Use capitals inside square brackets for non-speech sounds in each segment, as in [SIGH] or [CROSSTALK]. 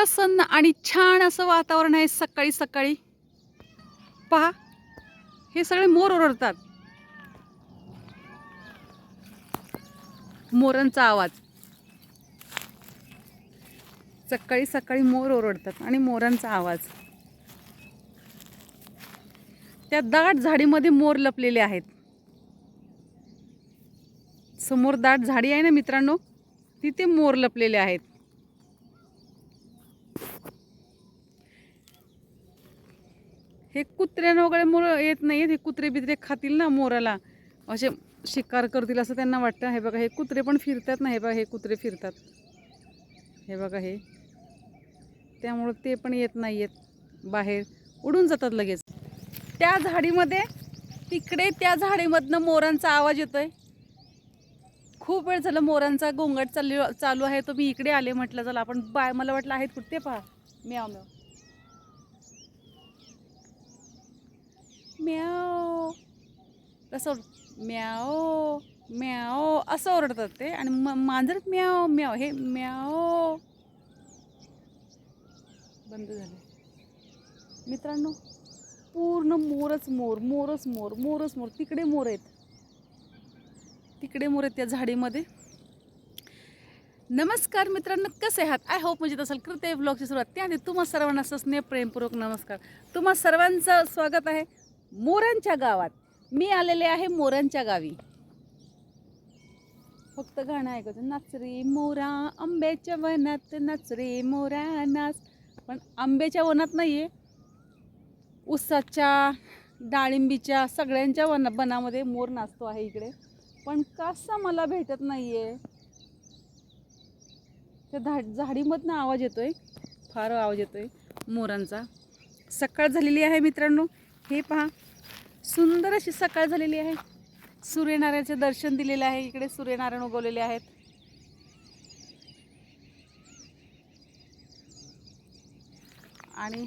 प्रसन्न आणि छान असं वातावरण आहे सकाळी सकाळी. पहा हे सगळे मोर ओरडतात. मोरांचा आवाज. सकाळी सकाळी मोर ओरडतात आणि मोरांचा आवाज. त्या दाट झाडीमध्ये मोर लपलेले आहेत. समोर दाट झाडी आहे ना मित्रांनो? तिथे मोर लपलेले आहेत. हे कुत्र्यानं वगैरे मोर येत नाहीत हे कुत्रे बित्रे खातील ना मोराला. असे शिकार करतील असं त्यांना वाटतं. हे बघा हे कुत्रे पण फिरतात ना हे बघा हे कुत्रे फिरतात. हे बघा हे. त्यामुळं ते पण येत नाही आहेत बाहेर. उडून जातात लगेच. त्या झाडीमध्ये तिकडे त्या झाडीमधनं मोरांचा आवाज येतो आहे खूप वेळ झालं मोरांचा गोंगाट चालू चालू आहे. तो मी इकडे आले म्हटलं चला आपण बाय मला वाटलं आहेत कुठे पहा. म्याव म्याव. म्याव तसं म्याओ म्याव म्याव असं ओरडतात ते. आणि म मांजर म्याव म्याव हे म्याव बंद झाले. मित्रांनो पूर्ण मोरच मोर मोरच मोर मोरच मोर. तिकडे मोर आहेत. तिकडे मोर आहेत त्या झाडीमध्ये. नमस्कार मित्रांनो कसे आहात? आय होप म्हणजे असेल. करते ब्लॉगची सुरुवात. त्याने तुम्हा सर्वांना असं स्नेह प्रेमपूर्वक नमस्कार. तुम्हा सर्वांचं स्वागत आहे. मोरांच्या गावात. मी आलेले आहे मोरांच्या गावी. फक्त गाणं ऐकतो नाचरे मोरा आंब्याच्या वनात नाचरे मोरा नाच. पण आंब्याच्या वनात नाही आहे उसाच्या डाळिंबीच्या सगळ्यांच्या वन वनामध्ये मोर नाचतो आहे इकडे. पण कसा मला भेटत नाही आहे त्या झाड झाडीमधनं आवाज येतोय. फार आवाज येतोय मोरांचा. सकाळ झालेली आहे मित्रांनो. हे पहा. सुंदर अशी सकाळ झालेली आहे. सूर्यनारायणाचे दर्शन दिलेले आहे. इकडे सूर्यनारायण उगवलेले आहेत. आणि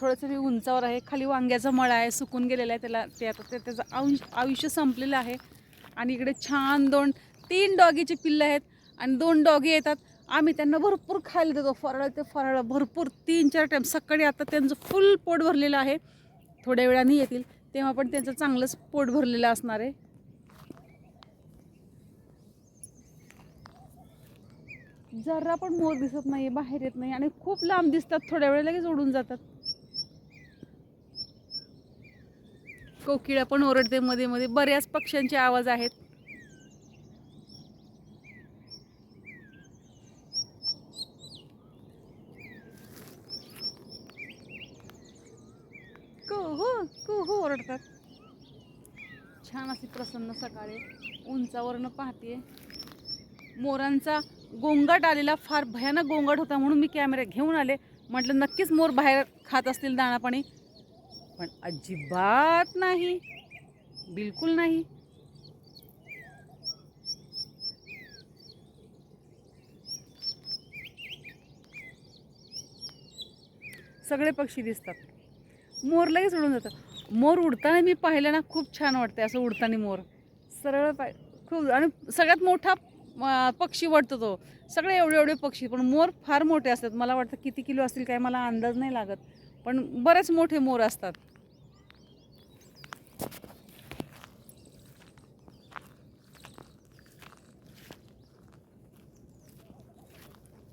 थोडंसं मी उंचावर आहे खाली वांग्याचा मळा आहे सुकून गेलेला आहे. त्याला ते आता ते त्याचं आयुष आयुष्य संपलेलं आहे. आणि इकडे छान दोन तीन डॉगीचे पिल्लं आहेत. आणि दोन डॉगी येतात. आम्ही त्यांना भरपूर खायला देतो. फराळ ते फराळ भरपूर तीन चार टाईम सकाळी आता त्यांचं फुल पोट भरलेलं आहे. थोड्या वेळाने येतील तेव्हा पण त्यांचं चांगलंच पोट भरलेलं असणार आहे. जरा पण मोर दिसत नाही बाहेर येत नाही आणि खूप लांब दिसतात थोड्या वेळ लगेच उडून जातात. कोकिळा पण ओरडते मध्ये मध्ये बऱ्याच पक्ष्यांचे आवाज आहेत कुहू कुहू ओरडतात छान अशी प्रसन्न सकाळी. उंचावरनं पाहते मोरांचा गोंगाट आलेला फार भयानक गोंगाट होता म्हणून मी कॅमेरा घेऊन आले. म्हटलं नक्कीच मोर बाहेर खात असतील दाणापाणी. पण अजिबात नाही. बिलकुल नाही. सगळे पक्षी दिसतात. मोर लगेच उडून जातात मोर उडताना मी पाहिलं ना खूप छान वाटते असं उडताना मोर. सरळ पाय खूप आणि सगळ्यात मोठा पक्षी वाटतो तो. सगळे एवढे एवढे पक्षी पण मोर फार मोठे असतात. मला वाटतं किती किलो असतील काय मला अंदाज नाही लागत. पण बरेच मोठे मोर असतात.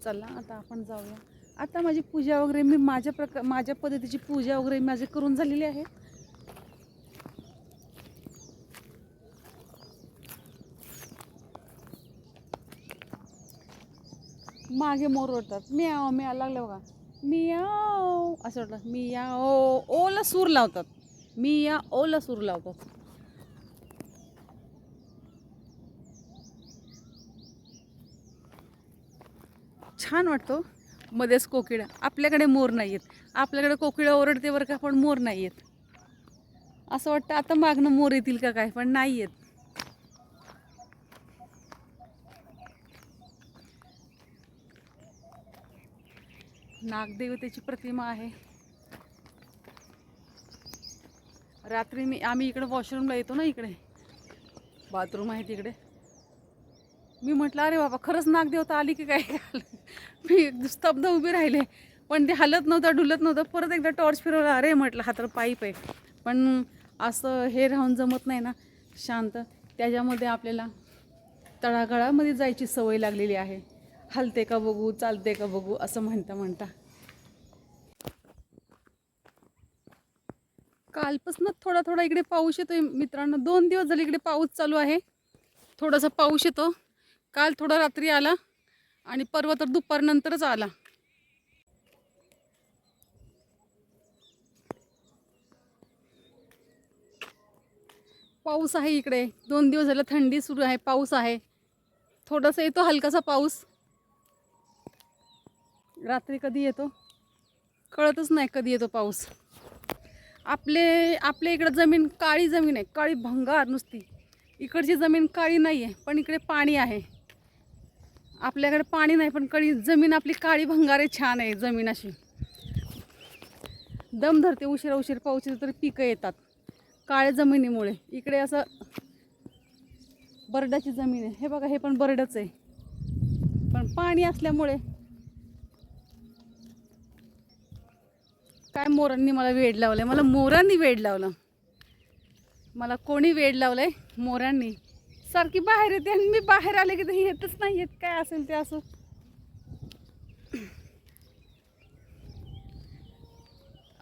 चला आता आपण जाऊया. आता माझी पूजा वगैरे मी माझ्या प्रका माझ्या पद्धतीची पूजा वगैरे माझी करून झालेली आहे. मागे मोर ओढतात मी आ लागले बघा. मियाव असं वाटलं मिया ओ ओला सूर लावतात. मिया ओला सूर लावतात. छान वाटतो. मध्येच कोकिळा. आपल्याकडे मोर नाही आहेत आपल्याकडे कोकिळा ओरडते बरं का पण मोर नाही आहेत असं वाटतं आता मागणं मोर येतील का काय? पण नाही आहेत नागदेवतेची प्रतिमा आहे. रात्री मी आम्ही इकडे वॉशरूमला येतो ना इकडे. बाथरूम आहे तिकडे. मी म्हटलं अरे बाबा खरंच नागदेवता आली की काय? [LAUGHS] मी स्तब्ध उभी राहिले. पण ते हलत नव्हतं डुलत नव्हतं. परत एकदा टॉर्च फिरवला. अरे म्हटलं हा तर पाईप आहे. पण असं हे राहून जमत नाही ना. शांत. त्याच्यामध्ये आपल्याला तळागाळामध्ये जायची सवय लागलेली आहे. हलते का बघू चालते का बघू असं म्हणता म्हणता. कालपासून थोडा थोडा इकडे पाऊस येतोय मित्रांनो. दोन दिवस झाले इकडे पाऊस चालू आहे. थोडासा पाऊस येतो. काल थोडा रात्री आला आणि परवा तर दुपारनंतरच आला. पाऊस आहे इकडे. दोन दिवस झालं थंडी सुरू आहे पाऊस आहे. थोडासा येतो हलकासा पाऊस. रात्री कधी येतो? कळतच नाही कधी येतो पाऊस. आपले आपल्या इकडं जमीन काळी जमीन आहे काळी भंगार नुसती. इकडची जमीन काळी नाही आहे पण इकडे पाणी आहे. आपल्याकडे पाणी नाही पण कळी जमीन आपली काळी भंगार आहे छान आहे जमीन अशी. दम धरते उशिरा उशीर पाऊस येतो तरी पिकं येतात. काळ्या जमिनीमुळे. इकडे असं बरड्याची जमीन आहे. हे बघा हे पण बरडच आहे. पण पाणी असल्यामुळे काय मोरांनी मला वेड लावलंय? मला मोरांनी वेड लावलं. मला कोणी वेड लावलंय? मोरांनी. सारखी बाहेर येते आणि मी बाहेर आले की ते येतच नाही येत. काय असेल ते असं.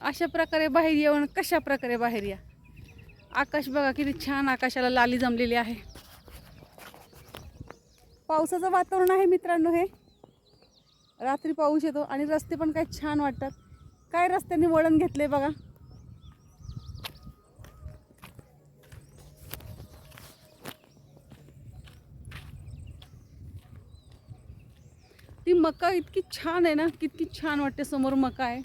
अशा प्रकारे बाहेर येऊन कशा प्रकारे बाहेर या? आकाश बघा किती छान आकाशाला लाली जमलेली आहे. पावसाचं वातावरण आहे मित्रांनो हे. रात्री पाऊस येतो आणि रस्ते पण काय छान वाटतात. काय रस्त्याने वळण घेतले बघा. ती मका इतकी छान आहे ना कितकी छान वाटते समोर मका आहे.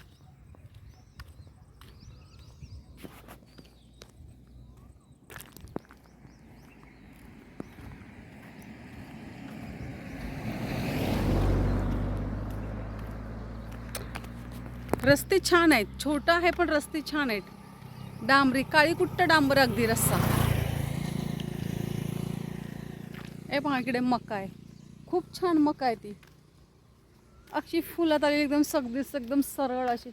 रस्ते छान आहेत. छोटा आहे पण रस्ते छान आहेत. डांबरी काळी कुट्ट डांबर अगदी रस्ता ए पहा इकडे मका आहे. खूप छान मका आहे ती. अशी फुलात आलेली एकदम सगळी एकदम सरळ अशी.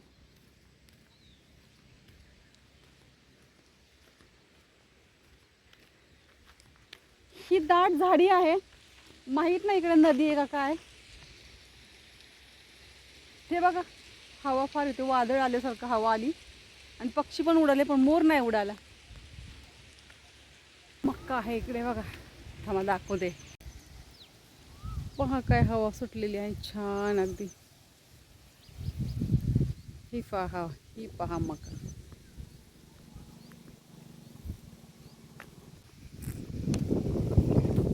ही दाट झाडी आहे. माहीत नाही इकडे नदी आहे का काय. हे बघा. हवा फार होती वादळ आल्यासारखं हवा आली. आणि पक्षी पण उडाले पण मोर नाही उडाला. मक्का आहे इकडे बघा. थांबा दाखवते. पहा काय हवा सुटलेली आहे छान अगदी. ही पहा ही पहा मका.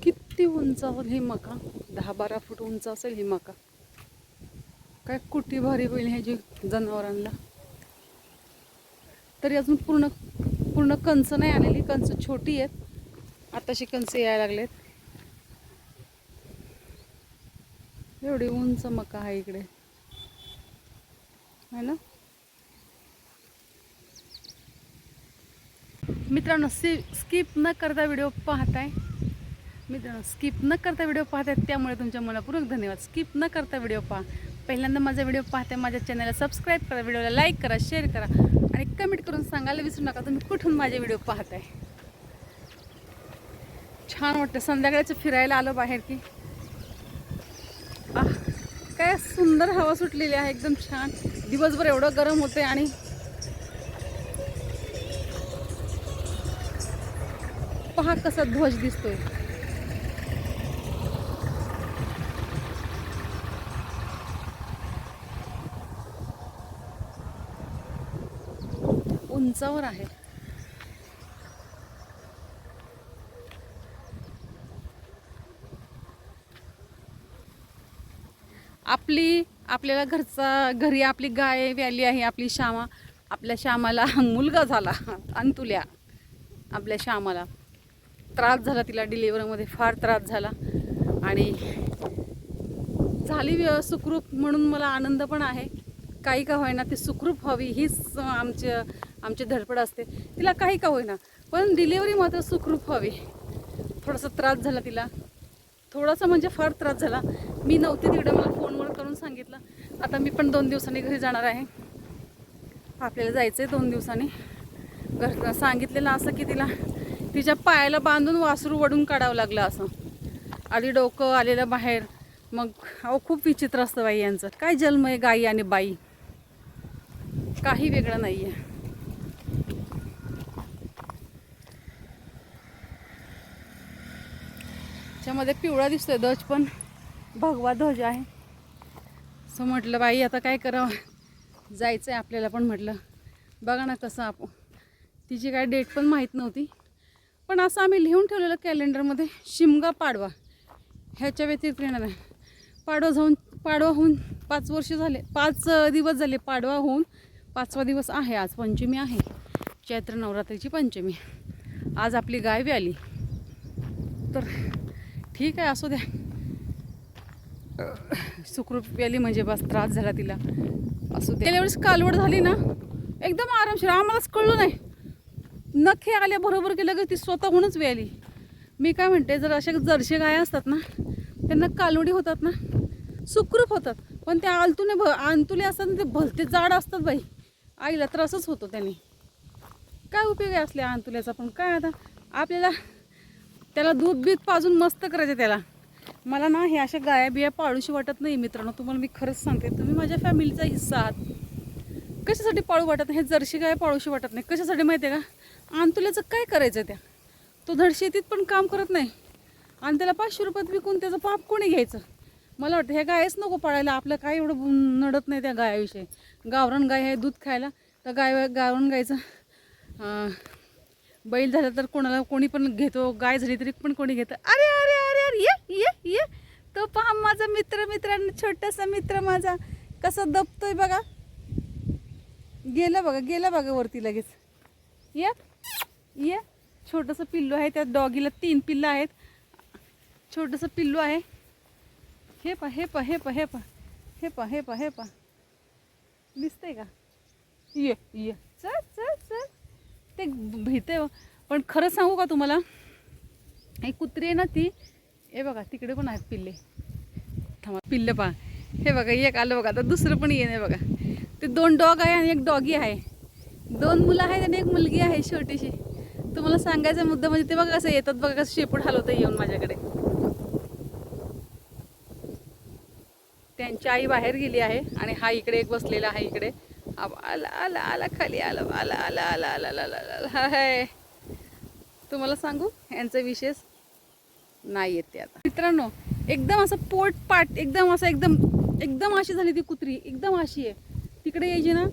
किती उंच असेल ही मका? दहा बारा फूट उंच असेल ही मका. काय कुटी भारी होईल ह्याची जनावरांना तरी अजून पूर्ण पूर्ण कंच नाही आलेली कंच छोटी आहेत. आताशी कंच यायला लागलेत. एवढी उंच मका आहे इकडे. है ना? मित्रांनो सी स्किप न करता व्हिडिओ पाहताय. मित्रांनो स्किप न करता व्हिडिओ पाहताय त्यामुळे तुमच्या मनापूर्वक धन्यवाद. स्किप न करता व्हिडिओ पहा. पहिल्यांदा माझा व्हिडिओ पाहते माझ्या चॅनलला सबस्क्राईब करा व्हिडिओला लाईक करा शेअर करा आणि कमेंट करून सांगायला विसरू नका तुम्ही कुठून माझे व्हिडिओ पाहताय? छान वाटतं संध्याकाळचं फिरायला आलो बाहेर की. आह, काय सुंदर हवा सुटलेली आहे एकदम छान. दिवसभर एवढं गरम होते आणि पहा कसा ध्वज दिसतोय. उंचावर आहे. आपली आपल्याला घरचा घरी आपली गाय व्याली आहे आपली श्यामा. आपल्या श्यामाला मुलगा झाला अंतुल्या. आपल्या श्यामाला त्रास झाला तिला डिलिव्हरीमध्ये फार त्रास झाला. आणि झाली सुखरूप म्हणून मला आनंद पण आहे. काही का होईना ती सुखरूप हवी हीच आमच्या आमची धडपड असते. तिला काही का होईना. पण डिलिव्हरी मात्र सुखरूप व्हावी थोडासा त्रास झाला तिला. थोडासा म्हणजे फार त्रास झाला. मी नव्हते तिकडे. मला फोनवर करून सांगितलं. आता मी पण दोन दिवसांनी घरी जाणार आहे. आपल्याला जायचं आहे दोन दिवसांनी. घर सांगितलेलं असं की तिला तिच्या पायाला बांधून वासरू वडून काढावं लागलं असं. आधी डोकं आलेलं बाहेर. मग अहो खूप विचित्र असतं बाई यांचं. काय जन्म आहे गाई आणि बाई. काही वेगळं नाही आहे त्याच्यामध्ये पिवळा दिसतोय ध्वज पण. भगवा ध्वज आहे. असं म्हटलं बाई आता काय करावं? जायचं आहे आपल्याला पण म्हटलं. बघा ना कसं आपण तिची काय डेट पण माहीत नव्हती. पण असं आम्ही लिहून ठेवलेलं कॅलेंडरमध्ये शिमगा पाडवा. ह्याच्या व्यतिरिक्त येणार आहे. पाडवा जाऊन पाडवा होऊन पाच वर्ष झाले पाच दिवस झाले पाडवा होऊन पाचवा दिवस आहे आज पंचमी आहे. चैत्र नवरात्रीची पंचमी. आज आपली गाय आली. तर ठीक आहे असू द्या. सुखरूप आली म्हणजे बस त्रास झाला तिला. असू द्या. गेल्या वेळेस कालवड झाली ना एकदम आरामशीर. आम्हालाच कळलं नाही. नखे आल्या बरोबर की लगेच ती स्वतःहूनच वेळली मी काय म्हणते जर अशा जर्शी गाया असतात ना त्यांना कालवडी होतात ना सुखरूप होतात. पण त्या आलतुने भ आंतुले असतात ना ते भलते जाड असतात बाई. आईला त्रासच होतो त्याने. काय उपयोग आहे असल्या आंतुल्याचा पण? काय आता? आपल्याला त्याला दूध बीत पाजून मस्त करायचं त्याला. मला ना हे अशा गाया बिया पाळूशी वाटत नाही मित्रांनो. तुम्हाला मी खरंच सांगते तुम्ही माझ्या फॅमिलीचा हिस्सा आहात. कशासाठी पाळू वाटत नाही? हे जर्शी गाय पाळूशी वाटत नाही. कशासाठी माहिती आहे का? आंतुल्याचं काय करायचं त्या? तो धड शेतीत पण काम करत नाही. आणि त्याला पाचशे रुपयात विकून त्याचं पाप कोणी घ्यायचं? मला वाटतं ह्या गायच नको पाळायला. आपलं काय एवढं बुन- नडत नाही त्या गायाविषयी. गावरण गाय आहे दूध खायला. तर गाय गावरण गायचं बैल झालं तर कोणाला कोणी पण घेतो गाय झाली तरी पण कोणी घेतं. अरे अरे अरे अरे ये ये ये. तो पहा माझा मित्र मित्रांनो छोटासा मित्र माझा. कसा दबतोय बघा. गेला बघा गेला बघा वरती लगेच. ये ये. छोटंसं पिल्लू आहे त्या डॉगीला तीन पिल्लं आहेत. छोटंसं पिल्लू आहे. हे पा हे पा हे पा हे पा हे पा हे पा हे पा दिसतंय का? ये ये. चल चल चल. ते भीते हो. पण खरं सांगू का तुम्हाला? एक कुत्री आहे ना ती हे बघा तिकडे पण आहेत पिल्ले. थांबा पिल्ले पहा. हे बघा एक आलं बघा आता दुसरं पण येणे बघा. ते दोन डॉग आहे आणि एक डॉगी आहे. दोन मुलं आहेत आणि एक मुलगी आहे छोटीशी तुम्हाला सांगायचा मुद्दा म्हणजे ते बघा कसं येतात बघा कसं शेपूट हलवतं येऊन माझ्याकडे. त्यांची आई बाहेर गेली आहे आणि हा इकडे एक बसलेला आहे इकडे. आला आला आला खाली आलं आला आला आला आला आला आला हाय. तुम्हाला सांगू यांचं विशेष नाही येत ते आता. मित्रांनो एकदम असं पोट पाट एकदम असं एकदम एकदम अशी झाली ती कुत्री एकदम अशी आहे. तिकडे यायची ना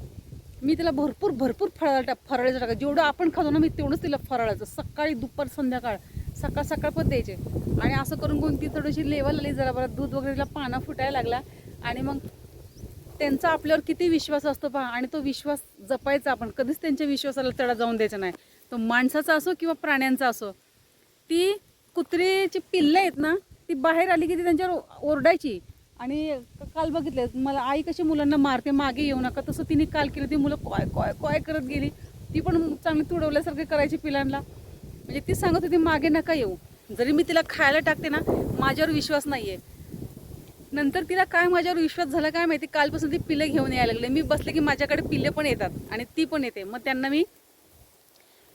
मी तिला भरपूर भरपूर फराळ टा फराळाचं टाका जेवढं आपण खातो ना मी तेवढंच तिला फराळायचं. सकाळी दुपार संध्याकाळ सकाळ सकाळ पण द्यायचे. आणि असं करून कोणती थोडीशी लेवल आली जरा बरं दूध वगैरे तिला पाना फुटायला लागला. आणि मग त्यांचा आपल्यावर किती विश्वास असतो पहा आणि तो विश्वास जपायचा आपण. कधीच त्यांच्या विश्वासाला तडा जाऊन द्यायचा नाही. तो माणसाचा असो किंवा प्राण्यांचा असो ती कुत्रीची पिल्लं आहेत ना ती बाहेर आली की ती त्यांच्यावर ओरडायची. आणि काल बघितले मला आई कशी मुलांना मारते मागे येऊ नका. तसं तिने काल केलं ती मुलं कॉय कॉय कॉय करत गेली. ती पण चांगली तुडवल्यासारखी करायची पिलांना म्हणजे ती सांगत होती मागे नका येऊ. जरी मी तिला खायला टाकते ना माझ्यावर विश्वास नाही आहे नंतर तिला काय माझ्यावर विश्वास झाला काय माहिती? कालपासून ती पिलं घेऊन यायला लागले. मी बसले की माझ्याकडे पिल्ले पण येतात आणि ती पण येते. मग त्यांना मी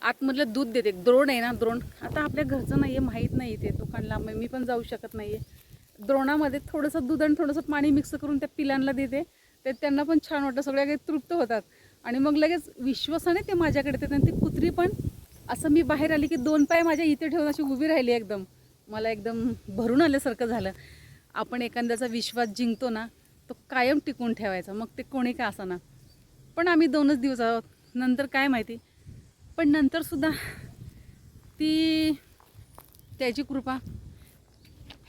आतमधलं दूध देते. द्रोण आहे ना द्रोण. आता आपल्या घरचं नाही आहे माहीत नाही ते. दुकानला मी पण जाऊ शकत नाही आहे द्रोणामध्ये थोडंसं दूध आणि थोडंसं पाणी मिक्स करून त्या पिलांना देते. ते त्यांना पण छान वाटतं. सगळ्या काही तृप्त होतात. आणि मग लगेच विश्वासाने ते माझ्याकडे येतात आणि ती कुत्री पण असं मी बाहेर आली की दोन पाय माझ्या इथे ठेवून अशी उभी राहिली एकदम. मला एकदम भरून आल्यासारखं झालं. आपण एखाद्याचा विश्वास जिंकतो ना तो कायम टिकून ठेवायचा. मग ते कोणी का असाना पण आम्ही दोनच दिवस आहोत. नंतर काय माहिती? पण नंतरसुद्धा ती त्याची कृपा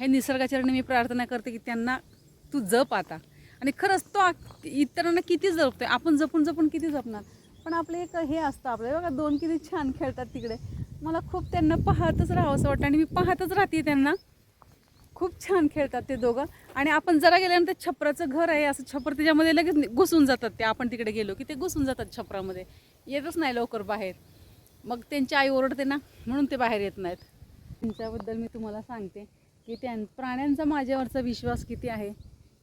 हे निसर्गाचरणी मी प्रार्थना करते की त्यांना तू जप आता. आणि खरंच तो इतरांना किती जपतोय? आपण जपून जपून किती जपणार? पण आपलं एक हे असतं आपलं. बघा दोन किती छान खेळतात तिकडे. मला खूप त्यांना पाहतच राहावं असं वाटतं आणि मी पाहतच राहते त्यांना. खूप छान खेळतात ते दोघं. आणि आपण जरा गेल्यानंतर छपराचं घर आहे असं छपर त्याच्यामध्ये लगेच घुसून जातात ते. आपण तिकडे गेलो की ते घुसून जातात छपरामध्ये. येतच नाही लवकर बाहेर. मग त्यांची आई ओरडते ना म्हणून ते बाहेर येत नाहीत. त्यांच्याबद्दल मी तुम्हाला सांगते की त्या प्राण्यांचा माझ्यावरचा विश्वास किती आहे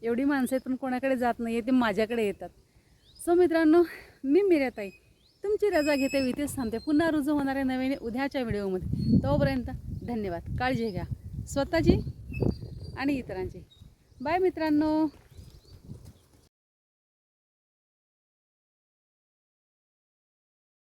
एवढी माणसं आहेत पण कोणाकडे जात नाही आहे ते माझ्याकडे येतात. सो मित्रांनो मी मिरताई तुमची रजा घेते मी इथेच पुन्हा रुजू होणाऱ्या नवीन उद्याच्या व्हिडिओमध्ये. तोपर्यंत धन्यवाद. काळजी घ्या. स्वतःची आणि इतरांचे. बाय मित्रांनो.